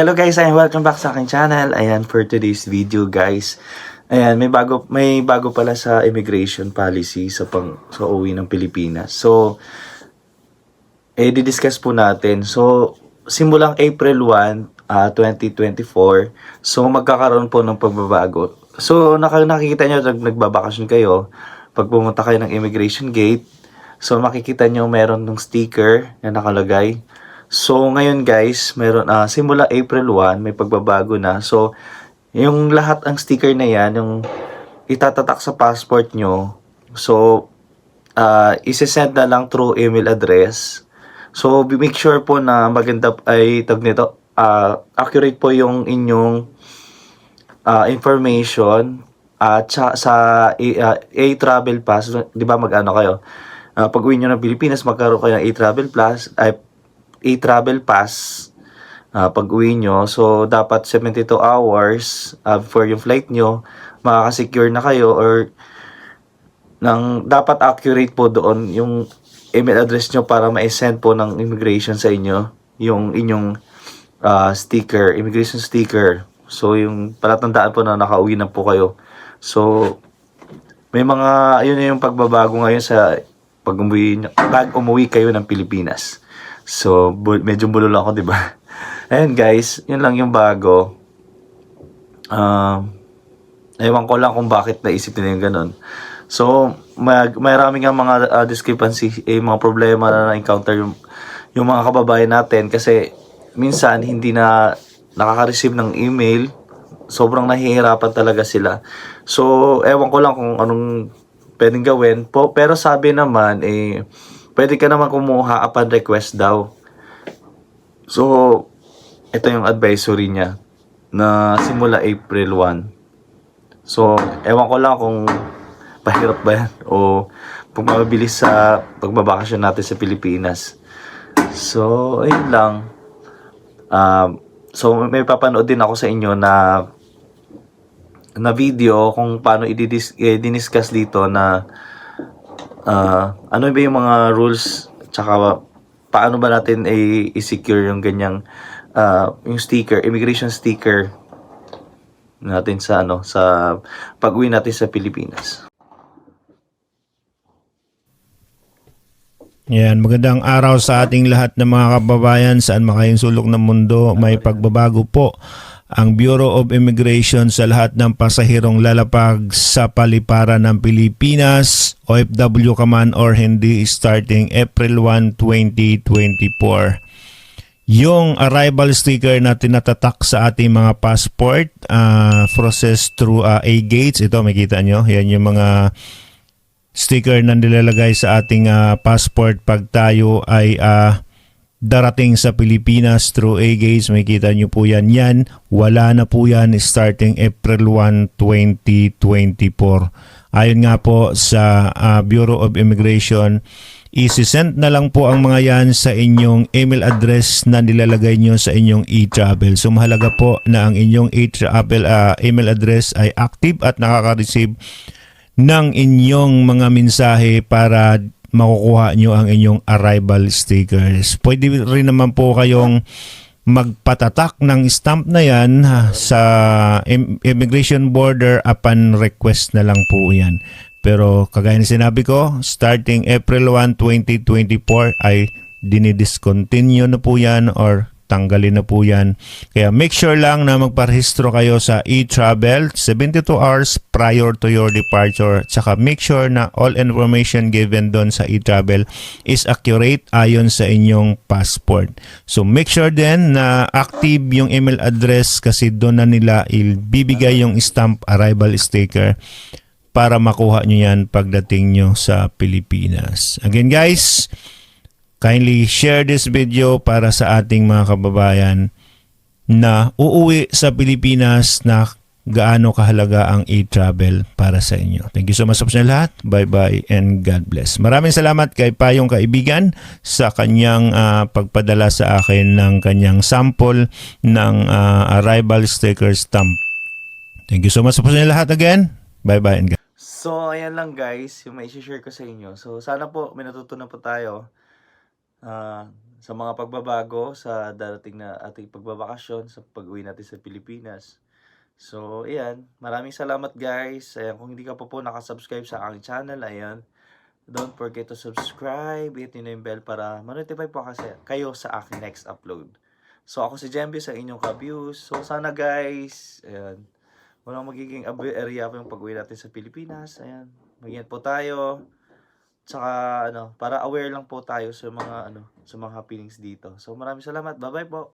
Hello guys, and welcome back sa aking channel. Ayan, for today's video guys. Ayan, may bago may bago pala sa immigration policy sa pang sa uwi ng Pilipinas. So, eh di-discuss po natin. So, simulang April 1, ah, 2024, so magkakaroon po ng pagbabago. So, naka, nakikita nyo nag, nagbabakasyon kayo, pag pumunta kayo ng immigration gate, so makikita nyo meron ng sticker na nakalagay. So, ngayon guys, meron, ah, simula April 1, may pagbabago na. So, yung lahat ang sticker na yan, yung itatatak sa passport nyo, so, uh, isi-send na lang through email address. So, make sure po na maganda ay tag nito, ah, accurate po yung inyong ah, information at sa, sa ah, A-Travel Pass, di ba mag-ano kayo? Ah, pag uwi nyo ng Pilipinas, magkaroon kayo ng A-Travel Plus, ay A-Travel Pass ah, pag uwi nyo. So, dapat 72 hours ah, before yung flight nyo, makakasecure na kayo or ng dapat accurate po doon yung email address nyo para ma-send po ng immigration sa inyo yung inyong ah, sticker, immigration sticker. So, yung palatandaan po na nakauwi na po kayo. So, may mga, yun na yung pagbabago ngayon sa pag umuwi, pag umuwi kayo ng Pilipinas. So, bu- medyo bulol ako, di ba? Ayan guys, yun lang yung bago. Um, ewan ko lang kung bakit naisip nila yung ganun. So, may, marami nga mga uh, discrepancy, eh, mga problema na na-encounter yung, yung mga kababayan natin kasi minsan hindi na nakaka-receive ng email. Sobrang nahihirapan talaga sila. So, ewan ko lang kung anong pwedeng gawin. Po, pero sabi naman, eh, pwede ka naman kumuha upon request daw. So, ito yung advisory niya na simula April 1. So, ewan ko lang kung pahirap ba yan o kung mabilis sa pagbabakasyon natin sa Pilipinas. So, ayun lang. Um, so, may papanood din ako sa inyo na na video kung paano i-dis- diniscuss dito na ah, ano ba yung mga rules tsaka paano ba natin i-secure yung ganyang ah, yung sticker, immigration sticker natin sa ano sa pag-uwi natin sa Pilipinas. Yan, magandang araw sa ating lahat ng mga kababayan saan makayong sulok ng mundo. May pagbabago po ang Bureau of Immigration sa lahat ng pasahirong lalapag sa paliparan ng Pilipinas, OFW ka man or hindi, starting April 1, 2024. Yung arrival sticker na tinatatak sa ating mga passport, uh, process through uh, A-gates. Ito, makita nyo. Yan yung mga sticker na nilalagay sa ating ah, passport pag tayo ay ah, darating sa Pilipinas through A-Gates. Makikita nyo po yan. Yan, wala na po yan starting April 1, 2024. Ayon nga po sa ah, Bureau of Immigration, isi-send na lang po ang mga yan sa inyong email address na nilalagay nyo sa inyong e-travel. So mahalaga po na ang inyong e-travel ah, email address ay active at nakaka-receive ng inyong mga mensahe para makukuha nyo ang inyong arrival stickers. Pwede rin naman po kayong magpatatak ng stamp na yan sa im- immigration border upon request na lang po yan. Pero kagaya ng sinabi ko, starting April 1, 2024 ay dinidiscontinue na po yan or tanggalin na po yan. Kaya make sure lang na magparehistro kayo sa e-travel 72 hours prior to your departure. Tsaka make sure na all information given doon sa e-travel is accurate ayon sa inyong passport. So make sure din na active yung email address kasi doon na nila ibibigay yung stamp arrival sticker para makuha nyo yan pagdating nyo sa Pilipinas. Again guys, kindly share this video para sa ating mga kababayan na uuwi sa Pilipinas na gaano kahalaga ang e-travel para sa inyo. Thank you so much sa lahat. Bye-bye and God bless. Maraming salamat kay Payong Kaibigan sa kanyang ah, pagpadala sa akin ng kanyang sample ng ah, arrival sticker stamp. Thank you so much sa lahat again. Bye-bye and God So, ayan lang guys, yung may share ko sa inyo. So, sana po may natutunan po tayo. Ah, sa mga pagbabago sa darating na ating pagbabakasyon sa pag-uwi natin sa Pilipinas. So, ayan. Maraming salamat guys. Ayan, kung hindi ka pa po nakasubscribe sa aking channel, ayan. Don't forget to subscribe. Hit nyo na yung bell para ma-notify po kasi kayo sa aking next upload. So, ako si Jembe sa inyong ka-views. So, sana guys, ayan. Walang magiging area pa yung pag-uwi natin sa Pilipinas. Ayan. Mag-ingat po tayo. Tsaka ano, para aware lang po tayo sa mga ano, sa mga happenings dito. So maraming salamat. Bye-bye po.